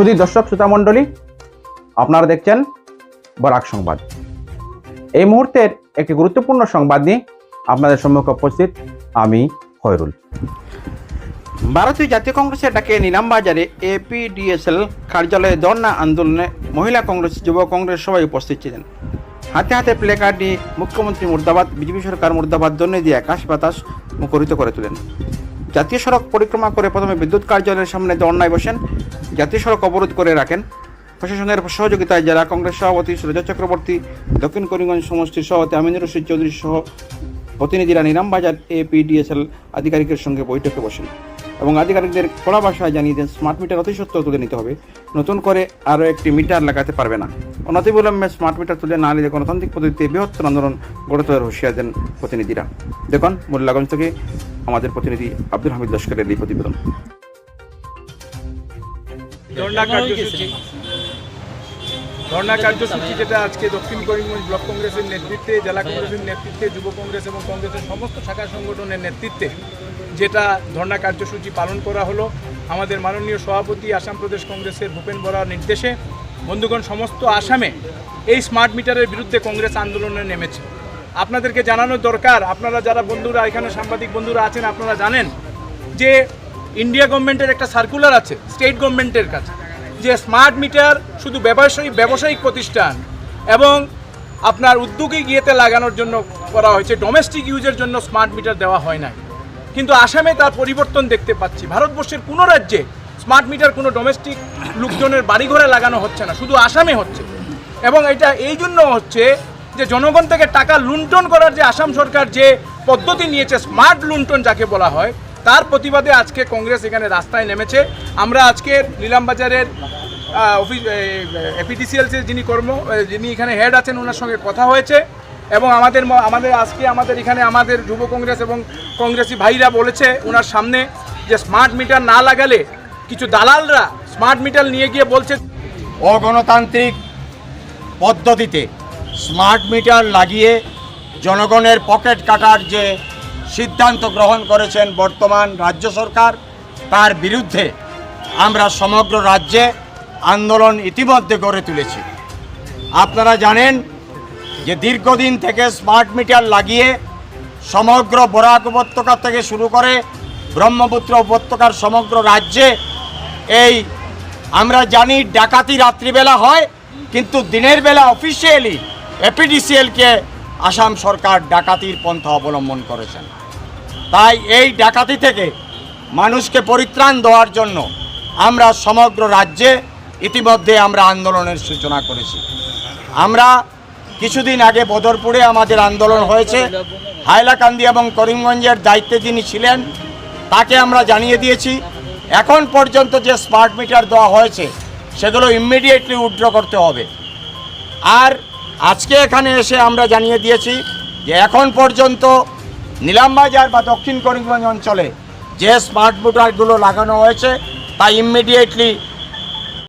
সুধী দর্শক, শ্রোতা মণ্ডলী, আপনারা দেখছেন বরাক সংবাদ। এই মুহূর্তের একটি গুরুত্বপূর্ণ সংবাদ নিয়ে আপনাদের সম্মুখে উপস্থিত আমি খয়রুল ভারতীয় জাতীয় কংগ্রেসের ডাকে নিলামবাজারে এপিডিএসএল কার্যালয়ে ধর্ণা আন্দোলনে মহিলা কংগ্রেস, যুব কংগ্রেস সবাই উপস্থিত ছিলেন। হাতে হাতে প্লে কার্ড নিয়ে মুখ্যমন্ত্রী মুর্দাবাদ, বিজেপি সরকার মুর্দাবাদ ধ্বনি দিয়ে আকাশ বাতাস মুখরিত করে তোলেন। জাতীয় সড়ক পরিক্রমা করে প্রথমে বিদ্যুৎ কার্যালয়ের সামনে ধর্নায় বসেন, জাতীয় সড়ক অবরোধ করে রাখেন। প্রশাসনের সহযোগিতায় জেলা কংগ্রেস সভাপতি সুরজ চক্রবর্তী, দক্ষিণ করিমগঞ্জ সমষ্টির সভাপতি আমিনুর রশিদ চৌধুরী সহ প্রতিনিধিরা নিরামবাজার এপিডিএসএল আধিকারিকের সঙ্গে বৈঠকে বসেন এবং আধিকারিকদের খোলা ভাষায় জানিয়ে দেন, স্মার্ট মিটার অতি সত্ত্বর তুলে নিতে হবে। নতুন করে আরও একটি মিটার লাগাতে পারবে না। অনতিবিলম্বে স্মার্ট মিটার তুলে না নিলে গণতান্ত্রিক পদ্ধতিতে বৃহত্তর আন্দোলন গড়ে তোলার হুঁশিয়ার দেন প্রতিনিধিরা। দেখুন, মোল্লাগঞ্জ থেকে আমাদের প্রতিনিধি আব্দুল হামিদ লস্করের এই প্রতিবেদন। ধর্ণা কার্যসূচি। যেটা আজকে দক্ষিণ করিমগঞ্জ ব্লক কংগ্রেসের নেতৃত্বে, জেলা কংগ্রেসের নেতৃত্বে, যুব কংগ্রেস এবং কংগ্রেসের সমস্ত শাখা সংগঠনের নেতৃত্বে যেটা ধর্ণা কার্যসূচি পালন করা হলো। আমাদের মাননীয় সভাপতি আসাম প্রদেশ কংগ্রেসের ভূপেন বরার নির্দেশে। বন্ধুগণ, সমস্ত আসামে এই স্মার্ট মিটারের বিরুদ্ধে কংগ্রেস আন্দোলনে নেমেছে। আপনাদেরকে জানানো দরকার। আপনারা যারা বন্ধুরা, এখানে সাংবাদিক বন্ধুরা আছেন, আপনারা জানেন যে ইন্ডিয়া গভর্নমেন্টের একটা সার্কুলার আছে স্টেট গভর্নমেন্টের কাছে, যে স্মার্ট মিটার শুধু ব্যবসায়িক ব্যবসায়িক প্রতিষ্ঠান এবং আপনার উদ্যোগে গিয়েতে লাগানোর জন্য করা হয়েছে ডোমেস্টিক ইউজের জন্য স্মার্ট মিটার দেওয়া হয় না কিন্তু আসামে তার পরিবর্তন দেখতে পাচ্ছি। ভারতবর্ষের কোনো রাজ্যে স্মার্ট মিটার কোনো ডোমেস্টিক লোকজনের বাড়িঘরে লাগানো হচ্ছে না, শুধু আসামে হচ্ছে। এবং এটা এই জন্য হচ্ছে যে জনগণ থেকে টাকা লুণ্ঠন করার যে আসাম সরকার যে পদ্ধতি নিয়েছে স্মার্ট লুণ্ঠন যাকে বলা হয়, তার প্রতিবাদে আজকে কংগ্রেস এখানে রাস্তায় নেমেছে। আমরা আজকের নিলামবাজারের অফিস এপিডিসিএলসির যিনি কর্ম যিনি এখানে হেড আছেন, ওনার সঙ্গে কথা হয়েছে। এবং আমাদের আমাদের আজকে আমাদের এখানে আমাদের যুব কংগ্রেস এবং কংগ্রেসি ভাইরা বলেছে, ওনার সামনে যে স্মার্ট মিটার না লাগালে কিছু দালালরা স্মার্ট মিটার নিয়ে গিয়ে বলছে অগণতান্ত্রিক পদ্ধতিতে স্মার্ট মিটার লাগিয়ে জনগণের পকেট কাটার যে সিদ্ধান্ত গ্রহণ করেছেন বর্তমান রাজ্য সরকার, তার বিরুদ্ধে আমরা সমগ্র রাজ্যে আন্দোলন ইতিমধ্যে গড়ে তুলেছি। আপনারা জানেন যে দীর্ঘদিন থেকে স্মার্ট মিটার লাগিয়ে সমগ্র বরাক উপত্যকা থেকে শুরু করে ব্রহ্মপুত্র উপত্যকার সমগ্র রাজ্যে এই আমরা জানি ডাকাতি রাত্রিবেলা হয়, কিন্তু দিনের বেলা অফিসিয়ালি এপিডিসিএলকে আসাম সরকার ডাকাতির পন্থা অবলম্বন করেছেন। তাই এই ডাকাতি থেকে মানুষকে পরিত্রাণ দেওয়ার জন্য আমরা সমগ্র রাজ্যে ইতিমধ্যে আমরা আন্দোলনের সূচনা করেছি। আমরা কিছুদিন আগে বদরপুরে আমাদের আন্দোলন হয়েছে। হাইলাকান্দি এবং করিমগঞ্জের দায়িত্বে যিনি ছিলেন, তাকে আমরা জানিয়ে দিয়েছি। এখন পর্যন্ত যে স্মার্ট মিটার দেওয়া হয়েছে, সেগুলো ইমিডিয়েটলি উইথড্র করতে হবে। আর আজকে এখানে এসে আমরা জানিয়ে দিয়েছি যে এখন পর্যন্ত নীলামবাজার বা দক্ষিণ করিমগঞ্জ অঞ্চলে যে স্মার্ট মিটারগুলো লাগানো হয়েছে, তা ইমিডিয়েটলি